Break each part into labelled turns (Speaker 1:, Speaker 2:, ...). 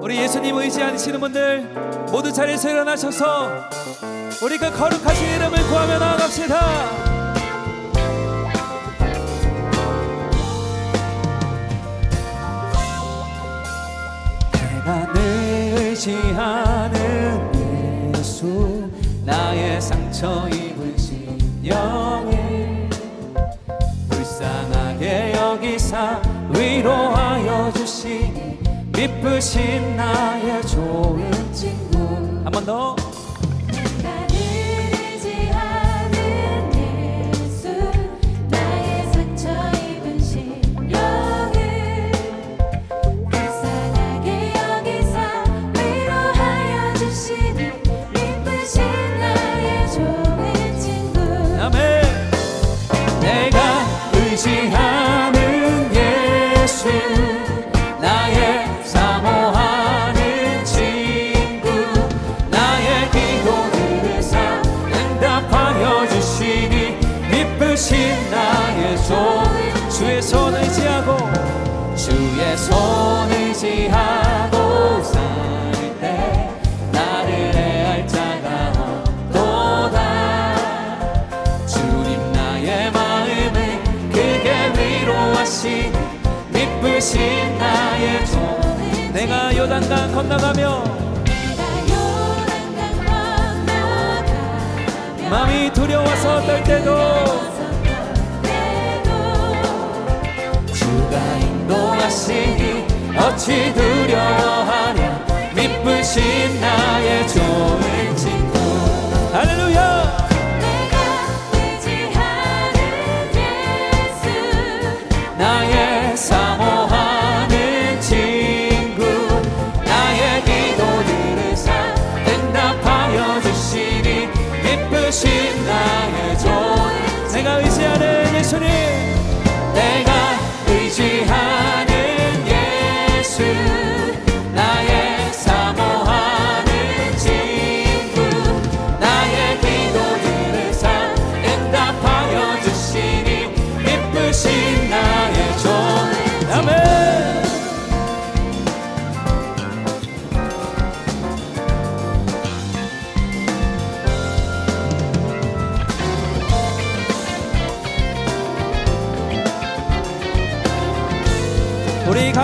Speaker 1: 우리 예수님 의지하시는 분들 모두 자리에서 일어나셔서 우리 그 거룩하신 이름을 구하며 나아갑시다. 의지하는 예수 나의 상처 위로하여 주시니 미쁘신 나의 좋은
Speaker 2: 미쁘신 나의
Speaker 1: 손 내가 요단강 건너가며
Speaker 2: 내가 요단강 건너가며
Speaker 1: 마음이 두려워서 떨 때도 주가 인도하시니 어찌 두려워하랴? 미쁘신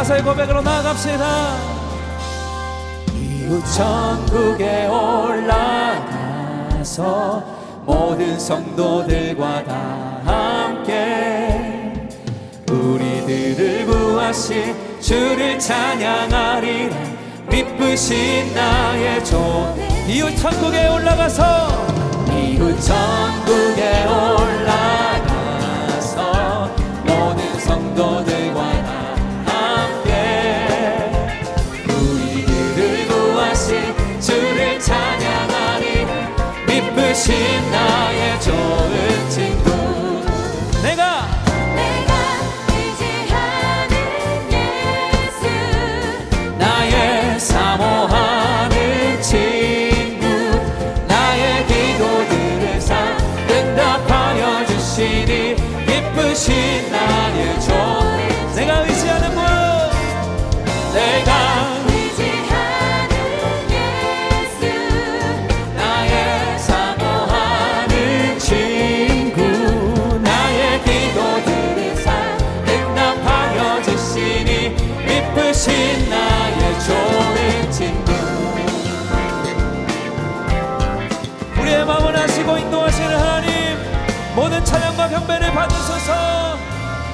Speaker 1: 가사의 고백으로 나아갑시다. 이웃 천국에 올라가서 모든 성도들과 다 함께 우리들을 구하신 주를 찬양하리라. 미쁘신 나의 종 이웃 천국에 올라가서 이웃 천국에 올라 신 나의 좋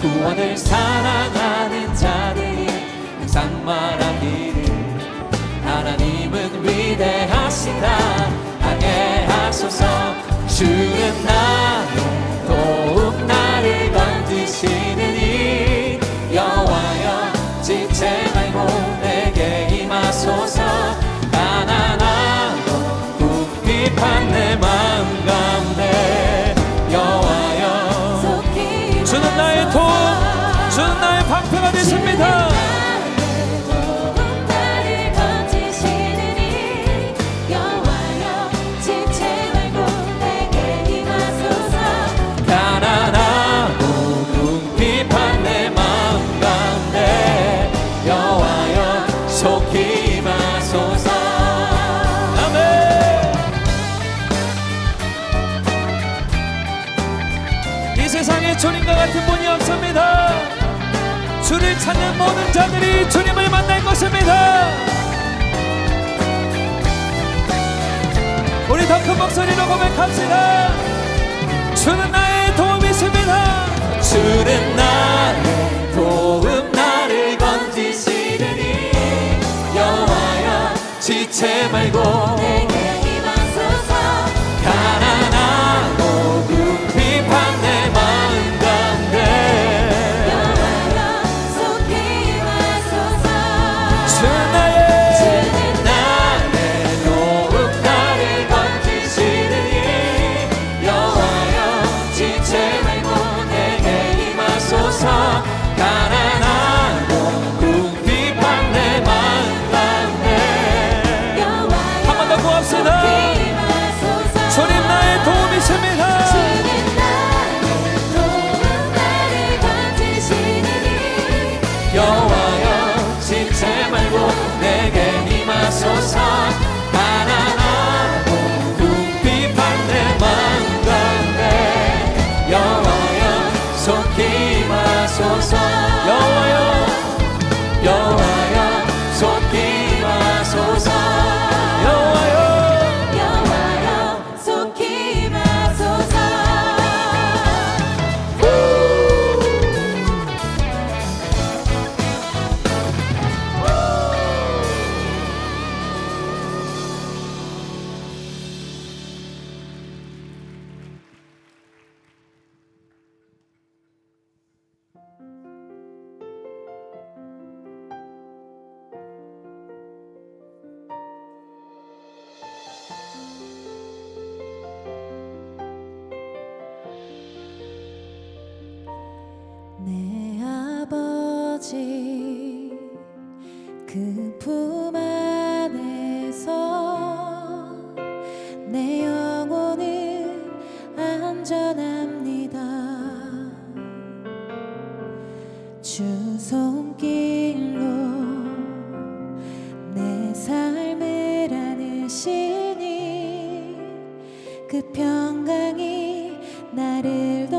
Speaker 1: 구원을 사랑하는 자들이 항상 말하기를 하나님은 위대하시다. 하게 하소서. 주는 나로 같은 분이 없습니다. 주를 찾는 모든 자들이 주님을 만날 것입니다. 우리 더 큰 목소리로 고백합시다. 주는 나의 도움이십니다. 주는 나의 도움 나를 건지시리니 여호와여 지체 말고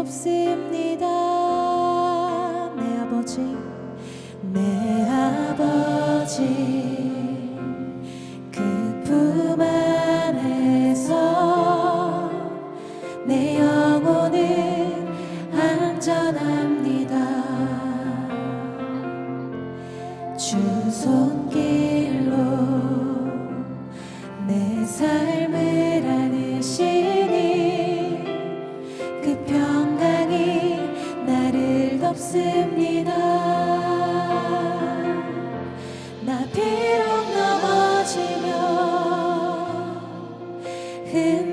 Speaker 1: зовсім ні. Him.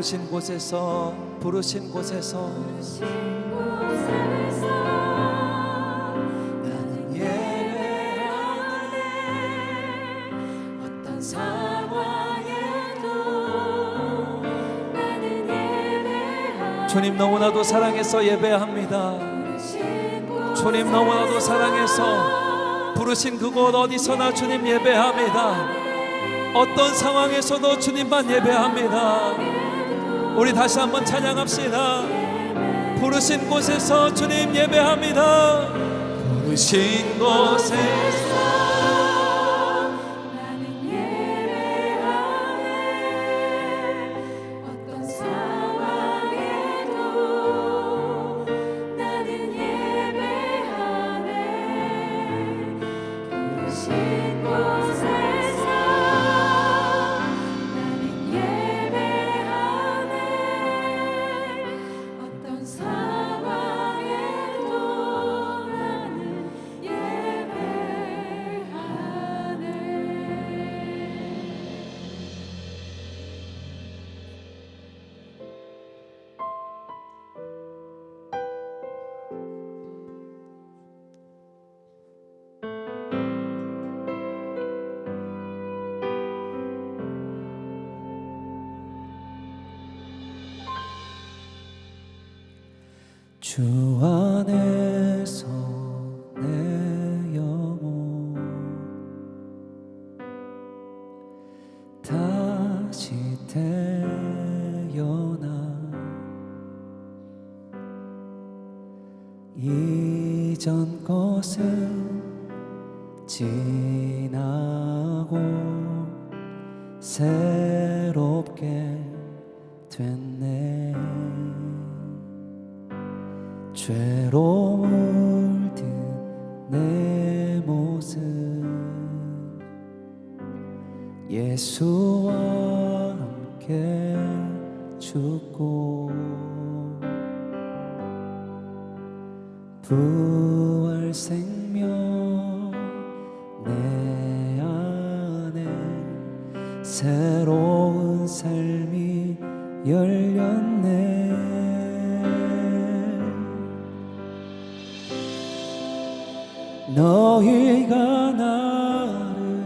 Speaker 1: 부르신 곳에서 부르신 곳에서. 나는 주님 너무나도 사랑해서 예배합니다. 주님 너무나도 사랑해서 부르신 그곳 어디서나 주님 예배합니다. 어떤 상황에서도 주님만 예배합니다 우리 다시 한번 찬양합시다. 부르신 곳에서 주님 예배합니다. 부르신 곳에서 주 안에서 내 영혼 다시 태어나 이전 것은 지나고 새롭게 됐 죄로 물든 내 모습. 예수 너희가 나를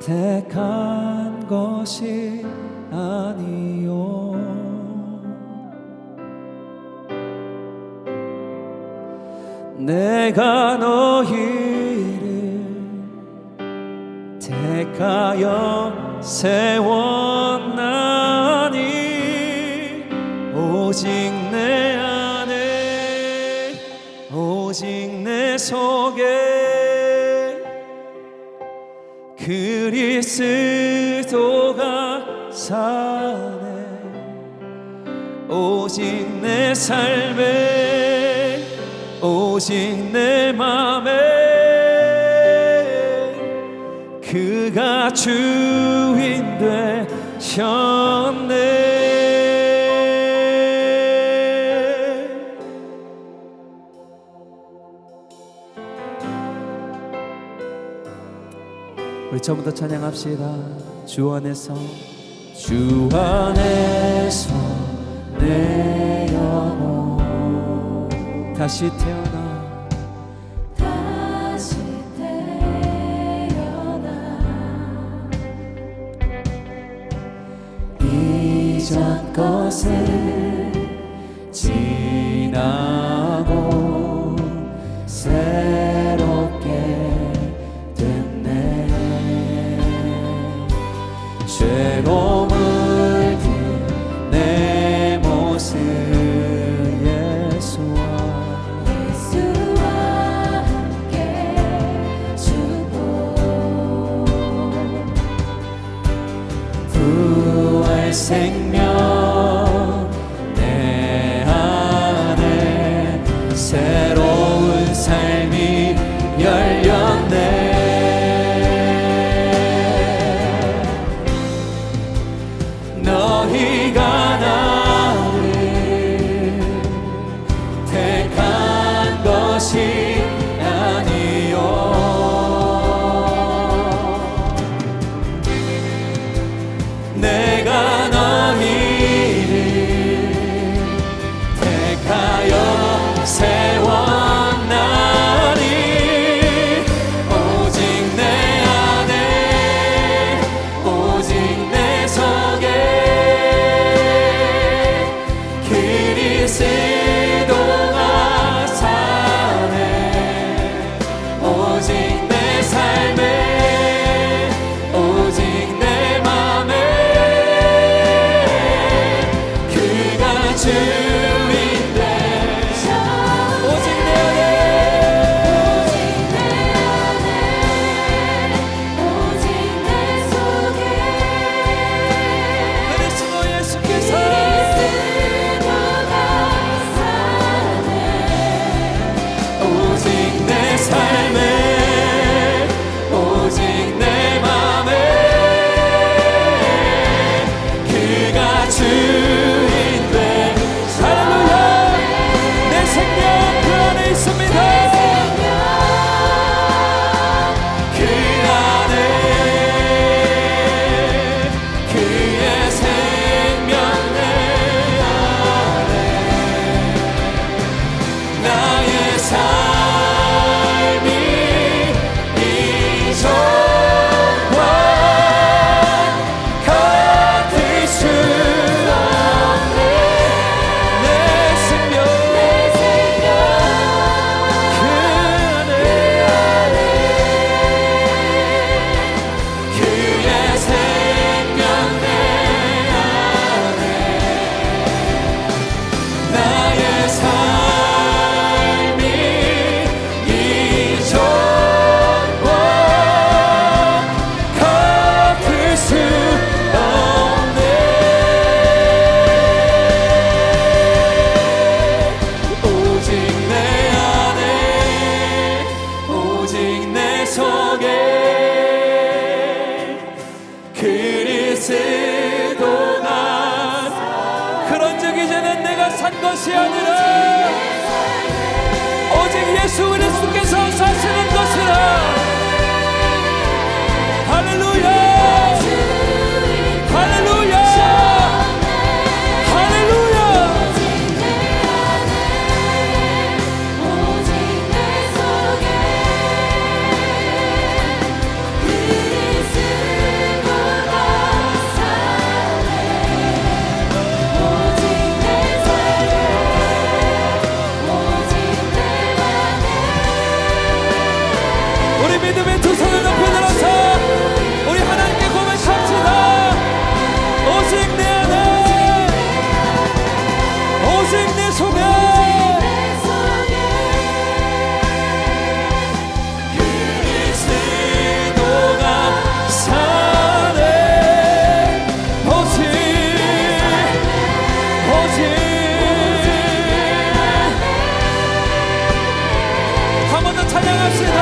Speaker 1: 택한 것이 아니요. 내가 너희를 택하여 세웠 그리스도가 사네. 오직 내 삶에 오직 내 맘에 그가 주인 되셨네 처음부터 찬양합시다. 주 안에서 주 안에서 내 영혼 다시 태어나.
Speaker 2: 다시 태어나.
Speaker 1: 이전 것을 지나 찬양합시다.